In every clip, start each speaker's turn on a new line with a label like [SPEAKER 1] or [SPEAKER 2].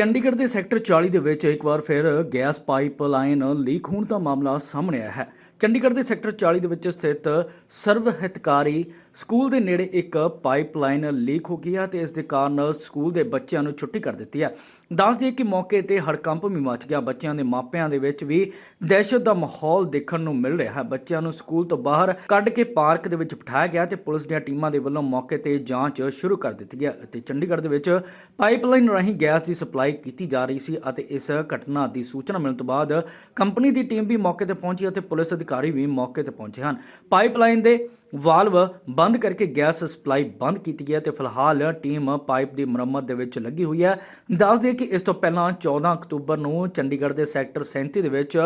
[SPEAKER 1] ਚੰਡੀਗੜ੍ਹ ਦੇ ਸੈਕਟਰ 40 ਦੇ ਵਿੱਚ ਇੱਕ ਵਾਰ ਫਿਰ ਗੈਸ ਪਾਈਪਲਾਈਨ ਲੀਕ ਹੋਣ ਦਾ ਮਾਮਲਾ ਸਾਹਮਣੇ ਆਇਆ ਹੈ। ਚੰਡੀਗੜ੍ਹ ਦੇ ਸੈਕਟਰ 40 ਦੇ ਵਿੱਚ ਸਥਿਤ ਸਰਵ ਹਿਤਕਾਰੀ ਸਕੂਲ ਦੇ ਨੇੜੇ ਇੱਕ ਪਾਈਪਲਾਈਨ ਲੀਕ ਹੋ ਗਈ ਹੈ ਤੇ ਇਸ ਦੇ ਕਾਰਨ ਸਕੂਲ ਦੇ ਬੱਚਿਆਂ ਨੂੰ ਛੁੱਟੀ ਕਰ ਦਿੱਤੀ ਹੈ। ਦੱਸ ਦਈਏ ਕਿ ਮੌਕੇ ਤੇ ਹੜਕੰਪ ਵੀ ਮਚ ਗਿਆ। ਬੱਚਿਆਂ ਦੇ ਮਾਪਿਆਂ ਦੇ ਵਿੱਚ ਵੀ ਦਹਿਸ਼ਤ ਦਾ ਮਾਹੌਲ ਦੇਖਣ ਨੂੰ ਮਿਲ ਰਿਹਾ ਹੈ। ਬੱਚਿਆਂ ਨੂੰ ਸਕੂਲ ਤੋਂ ਬਾਹਰ ਕੱਢ ਕੇ ਪਾਰਕ ਦੇ ਵਿੱਚ ਬਿਠਾਇਆ ਗਿਆ ਤੇ ਪੁਲਿਸ ਦੀਆਂ ਟੀਮਾਂ ਦੇ ਵੱਲੋਂ ਮੌਕੇ ਤੇ ਜਾਂਚ ਸ਼ੁਰੂ ਕਰ ਦਿੱਤੀ ਹੈ ਅਤੇ ਚੰਡੀਗੜ੍ਹ ਦੇ ਵਿੱਚ ਪਾਈਪਲਾਈਨ ਰਾਹੀਂ ਗੈਸ ਦੀ ਸਪਲਾਈ ਕੀਤੀ ਜਾ ਰਹੀ ਸੀ ਅਤੇ ਇਸ ਘਟਨਾ ਦੀ ਸੂਚਨਾ ਮਿਲਣ ਤੋਂ ਬਾਅਦ ਕੰਪਨੀ ਦੀ ਟੀਮ ਵੀ ਮੌਕੇ ਤੇ ਪਹੁੰਚੀ ਅਤੇ ਪੁਲਿਸ ਅਧਿਕਾਰੀ ਵੀ ਮੌਕੇ ਤੇ ਪਹੁੰਚੇ ਹਨ। ਪਾਈਪਲਾਈਨ ਦੇ ਵਾਲਵ ਬੰਦ ਕਰਕੇ ਗੈਸ ਸਪਲਾਈ ਬੰਦ ਕੀਤੀ ਗਈ ਹੈ ਤੇ ਫਿਲਹਾਲ ਟੀਮ ਪਾਈਪ ਦੀ ਮੁਰੰਮਤ ਦੇ ਵਿੱਚ ਲੱਗੀ ਹੋਈ ਹੈ। ਦੱਸ ਦਈਏ ਕਿ ਇਸ ਤੋਂ ਪਹਿਲਾਂ 14 ਅਕਤੂਬਰ ਨੂੰ ਚੰਡੀਗੜ੍ਹ ਦੇ ਸੈਕਟਰ 37 ਦੇ ਵਿੱਚ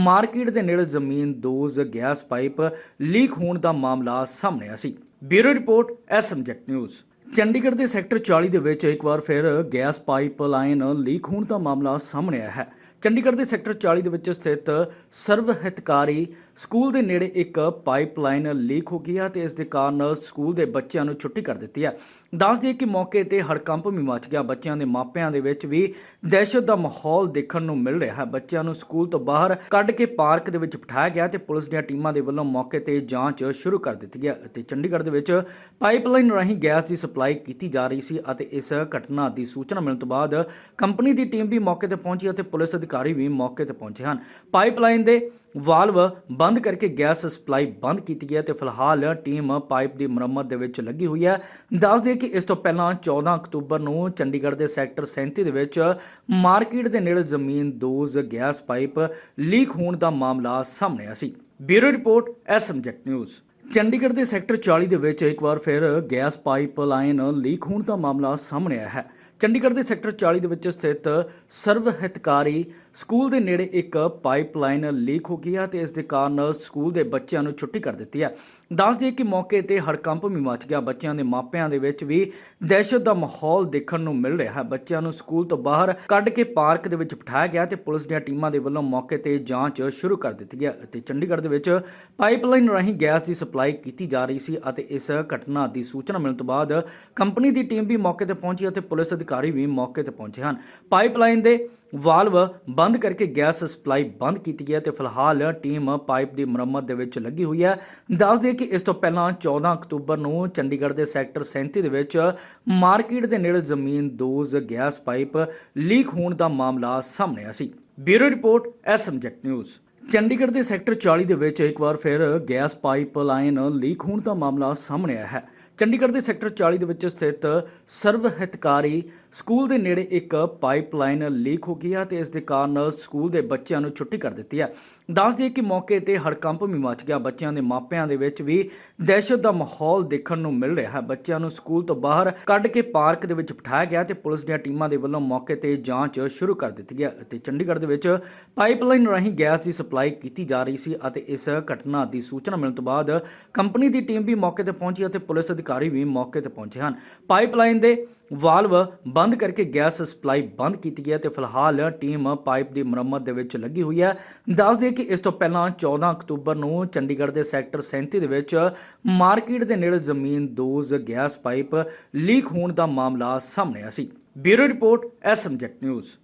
[SPEAKER 1] ਮਾਰਕੀਟ ਦੇ ਨੇੜੇ ਜ਼ਮੀਨ ਦੋਜ਼ ਗੈਸ ਪਾਈਪ ਲੀਕ ਹੋਣ ਦਾ ਮਾਮਲਾ ਸਾਹਮਣੇ ਆਇਆ ਸੀ। ਬਿਊਰੋ ਰਿਪੋਰਟ ਐਸਐਮਜੈਟ ਨਿਊਜ਼। ਚੰਡੀਗੜ੍ਹ ਦੇ ਸੈਕਟਰ 40 ਦੇ ਵਿੱਚ ਇੱਕ ਵਾਰ ਫਿਰ ਗੈਸ ਪਾਈਪ ਲਾਈਨ ਲੀਕ ਹੋਣ ਦਾ ਮਾਮਲਾ ਸਾਹਮਣੇ ਆਇਆ ਹੈ। ਚੰਡੀਗੜ੍ਹ ਦੇ ਸੈਕਟਰ 40 ਦੇ ਵਿੱਚ ਸਥਿਤ ਸਰਵ ਹਿਤਕਾਰੀ ਸਕੂਲ ਦੇ ਨੇੜੇ ਇੱਕ ਪਾਈਪਲਾਈਨ ਲੀਕ ਹੋ ਗਈ ਹੈ ਤੇ ਇਸ ਦੇ ਕਾਰਨ ਸਕੂਲ ਦੇ ਬੱਚਿਆਂ ਨੂੰ ਛੁੱਟੀ ਕਰ ਦਿੱਤੀ ਹੈ। ਦੱਸ ਦਈਏ ਕਿ ਮੌਕੇ ਤੇ ਹੜਕੰਪ ਵੀ ਮਚ ਗਿਆ। ਬੱਚਿਆਂ ਦੇ ਮਾਪਿਆਂ ਦੇ ਵਿੱਚ ਵੀ ਦਹਿਸ਼ਤ ਦਾ ਮਾਹੌਲ ਦੇਖਣ ਨੂੰ ਮਿਲ ਰਿਹਾ ਹੈ। ਬੱਚਿਆਂ ਨੂੰ ਸਕੂਲ ਤੋਂ ਬਾਹਰ ਕੱਢ ਕੇ ਪਾਰਕ ਦੇ ਵਿੱਚ ਬਿਠਾਇਆ ਗਿਆ ਤੇ ਪੁਲਿਸ ਦੀਆਂ ਟੀਮਾਂ ਦੇ ਵੱਲੋਂ ਮੌਕੇ ਤੇ ਜਾਂਚ ਸ਼ੁਰੂ ਕਰ ਦਿੱਤੀ ਹੈ ਅਤੇ ਚੰਡੀਗੜ੍ਹ ਦੇ ਵਿੱਚ ਪਾਈਪਲਾਈਨ ਰਾਹੀਂ ਗੈਸ ਦੀ ਸਪਲਾਈ ਕੀਤੀ ਜਾ ਰਹੀ ਸੀ ਅਤੇ ਇਸ ਘਟਨਾ ਦੀ ਸੂਚਨਾ ਮਿਲਣ ਤੋਂ ਬਾਅਦ ਕੰਪਨੀ ਦੀ ਟੀਮ ਵੀ ਮੌਕੇ ਤੇ ਪਹੁੰਚੀ ਅਤੇ ਪੁਲਿਸ ਅਧਿਕਾਰੀ ਵੀ ਮੌਕੇ ਤੇ ਪਹੁੰਚੇ ਹਨ। ਪਾਈਪਲਾਈਨ ਦੇ ਵਾਲਵ ਬੰਦ ਕਰਕੇ ਗੈਸ ਸਪਲਾਈ ਬੰਦ ਕੀਤੀ ਗਈ ਹੈ ਤੇ ਫਿਲਹਾਲ ਟੀਮ ਪਾਈਪ ਦੀ ਮੁਰੰਮਤ ਦੇ ਵਿੱਚ ਲੱਗੀ ਹੋਈ ਹੈ। ਦੱਸ ਦਈਏ ਕਿ ਇਸ ਤੋਂ ਪਹਿਲਾਂ 14 ਅਕਤੂਬਰ ਨੂੰ ਚੰਡੀਗੜ੍ਹ ਦੇ ਸੈਕਟਰ 37 ਦੇ ਵਿੱਚ ਮਾਰਕੀਟ ਦੇ ਨੇੜੇ ਜ਼ਮੀਨ ਦੋਜ਼ ਗੈਸ ਪਾਈਪ ਲੀਕ ਹੋਣ ਦਾ ਮਾਮਲਾ ਸਾਹਮਣੇ ਆਇਆ ਸੀ। ਬਿਊਰੋ ਰਿਪੋਰਟ ਐਸਐਮਜੈਟ ਨਿਊਜ਼। ਚੰਡੀਗੜ੍ਹ ਦੇ ਸੈਕਟਰ 40 ਦੇ ਵਿੱਚ ਇੱਕ ਵਾਰ ਫਿਰ ਗੈਸ ਪਾਈਪ ਲਾਈਨ ਲੀਕ ਹੋਣ ਦਾ ਮਾਮਲਾ ਸਾਹਮਣੇ ਆਇਆ ਹੈ। ਚੰਡੀਗੜ੍ਹ ਦੇ ਸੈਕਟਰ 40 ਦੇ ਵਿੱਚ ਸਥਿਤ ਸਰਵ ਹਿਤਕਾਰੀ ਸਕੂਲ ਦੇ ਨੇੜੇ ਇੱਕ ਪਾਈਪਲਾਈਨ ਲੀਕ ਹੋ ਗਈ ਹੈ ਤੇ ਇਸ ਦੇ ਕਾਰਨ ਸਕੂਲ ਦੇ ਬੱਚਿਆਂ ਨੂੰ ਛੁੱਟੀ ਕਰ ਦਿੱਤੀ ਹੈ। ਦੱਸ ਦਈਏ ਕਿ ਮੌਕੇ ਤੇ ਹੜਕੰਪ ਵੀ ਮਚ ਗਿਆ। ਬੱਚਿਆਂ ਦੇ ਮਾਪਿਆਂ ਦੇ ਵਿੱਚ ਵੀ ਦਹਿਸ਼ਤ ਦਾ ਮਾਹੌਲ ਦੇਖਣ ਨੂੰ ਮਿਲ ਰਿਹਾ ਹੈ। ਬੱਚਿਆਂ ਨੂੰ ਸਕੂਲ ਤੋਂ ਬਾਹਰ ਕੱਢ ਕੇ ਪਾਰਕ ਦੇ ਵਿੱਚ ਬਿਠਾਇਆ ਗਿਆ ਤੇ ਪੁਲਿਸ ਦੀਆਂ ਟੀਮਾਂ ਦੇ ਵੱਲੋਂ ਮੌਕੇ ਤੇ ਜਾਂਚ ਸ਼ੁਰੂ ਕਰ ਦਿੱਤੀ ਹੈ ਅਤੇ ਚੰਡੀਗੜ੍ਹ ਦੇ ਵਿੱਚ ਪਾਈਪਲਾਈਨ ਰਾਹੀਂ ਗੈਸ ਦੀ ਸਪਲਾਈ ਕੀਤੀ ਜਾ ਰਹੀ ਸੀ ਅਤੇ ਇਸ ਘਟਨਾ ਦੀ ਸੂਚਨਾ ਮਿਲਣ ਤੋਂ ਬਾਅਦ ਕੰਪਨੀ ਦੀ ਟੀਮ ਵੀ ਮੌਕੇ ਤੇ ਪਹੁੰਚੀ ਅਤੇ ਪੁਲਿਸ ਅਧਿਕਾਰੀ ਵੀ ਮੌਕੇ ਤੇ ਪਹੁੰਚੇ ਹਨ। ਪਾਈਪਲਾਈਨ ਦੇ ਵਾਲਵ ਬੰਦ ਕਰਕੇ ਗੈਸ ਸਪਲਾਈ ਬੰਦ ਕੀਤੀ ਗਈ ਹੈ ਤੇ ਫਿਲਹਾਲ ਟੀਮ ਪਾਈਪ ਦੀ ਮੁਰੰਮਤ ਦੇ ਵਿੱਚ ਲੱਗੀ ਹੋਈ ਹੈ। ਦੱਸ ਦਈਏ ਕਿ ਇਸ ਤੋਂ ਪਹਿਲਾਂ 14 ਅਕਤੂਬਰ ਨੂੰ ਚੰਡੀਗੜ੍ਹ ਦੇ ਸੈਕਟਰ 37 ਦੇ ਵਿੱਚ ਮਾਰਕੀਟ ਦੇ ਨੇੜੇ ਜ਼ਮੀਨ ਦੋਜ਼ ਗੈਸ ਪਾਈਪ ਲੀਕ ਹੋਣ ਦਾ ਮਾਮਲਾ ਸਾਹਮਣੇ ਆਇਆ ਸੀ। ਬਿਊਰੋ ਰਿਪੋਰਟ ਐਸਐਮਜੈਟ ਨਿਊਜ਼। ਚੰਡੀਗੜ੍ਹ ਦੇ ਸੈਕਟਰ 40 ਦੇ ਵਿੱਚ ਇੱਕ ਵਾਰ ਫਿਰ ਗੈਸ ਪਾਈਪ ਲਾਈਨ ਲੀਕ ਹੋਣ ਦਾ ਮਾਮਲਾ ਸਾਹਮਣੇ ਆਇਆ ਹੈ। ਚੰਡੀਗੜ੍ਹ ਦੇ ਸੈਕਟਰ 40 ਦੇ ਵਿੱਚ ਸਥਿਤ ਸਰਵ ਹਿਤਕਾਰੀ ਸਕੂਲ ਦੇ ਨੇੜੇ ਇੱਕ ਪਾਈਪਲਾਈਨ ਲੀਕ ਹੋ ਗਈ ਹੈ ਤੇ ਇਸ ਦੇ ਕਾਰਨ ਸਕੂਲ ਦੇ ਬੱਚਿਆਂ ਨੂੰ ਛੁੱਟੀ ਕਰ ਦਿੱਤੀ ਹੈ। ਦੱਸ ਦਈਏ ਕਿ ਮੌਕੇ ਤੇ ਹੜਕੰਪ ਵੀ ਮਚ ਗਿਆ। ਬੱਚਿਆਂ ਦੇ ਮਾਪਿਆਂ ਦੇ ਵਿੱਚ ਵੀ ਦਹਿਸ਼ਤ ਦਾ ਮਾਹੌਲ ਦੇਖਣ ਨੂੰ ਮਿਲ ਰਿਹਾ ਹੈ। ਬੱਚਿਆਂ ਨੂੰ ਸਕੂਲ ਤੋਂ ਬਾਹਰ ਕੱਢ ਕੇ ਪਾਰਕ ਦੇ ਵਿੱਚ ਬਿਠਾਇਆ ਗਿਆ ਤੇ ਪੁਲਿਸ ਦੀਆਂ ਟੀਮਾਂ ਦੇ ਵੱਲੋਂ ਮੌਕੇ ਤੇ ਜਾਂਚ ਸ਼ੁਰੂ ਕਰ ਦਿੱਤੀ ਗਈ ਅਤੇ ਚੰਡੀਗੜ੍ਹ ਦੇ ਵਿੱਚ ਪਾਈਪਲਾਈਨ ਰਾਹੀਂ ਗੈਸ ਦੀ ਸਪਲਾਈ ਕੀਤੀ ਜਾ ਰਹੀ ਸੀ ਅਤੇ ਇਸ ਘਟਨਾ ਦੀ ਸੂਚਨਾ ਮਿਲਣ ਤੋਂ ਬਾਅਦ ਕੰਪਨੀ ਦੀ ਟੀਮ ਵੀ ਮੌਕੇ ਤੇ ਪਹੁੰਚੀ ਅਤੇ ਪੁਲਿਸ ਅਧਿਕਾਰੀ ਵੀ ਮੌਕੇ ਤੇ ਪਹੁੰਚੇ ਹਨ। ਪਾਈਪਲਾਈਨ ਦੇ ਵਾਲਵ ਬੰਦ ਕਰਕੇ ਗੈਸ ਸਪਲਾਈ ਬੰਦ ਕੀਤੀ ਗਈ ਹੈ ਤੇ ਫਿਲਹਾਲ ਟੀਮ ਪਾਈਪ ਦੀ ਮੁਰੰਮਤ ਦੇ ਵਿੱਚ ਲੱਗੀ ਹੋਈ ਹੈ। ਦੱਸ ਦਈਏ ਕਿ ਇਸ ਤੋਂ ਪਹਿਲਾਂ 14 ਅਕਤੂਬਰ ਨੂੰ ਚੰਡੀਗੜ੍ਹ ਦੇ ਸੈਕਟਰ 37 ਦੇ ਵਿੱਚ ਮਾਰਕੀਟ ਦੇ ਨੇੜੇ ਜ਼ਮੀਨ ਦੋਜ਼ ਗੈਸ ਪਾਈਪ ਲੀਕ ਹੋਣ ਦਾ ਮਾਮਲਾ ਸਾਹਮਣੇ ਆਇਆ ਸੀ। ਬਿਊਰੋ ਰਿਪੋਰਟ ਐਸਐਮਜੈਟ ਨਿਊਜ਼।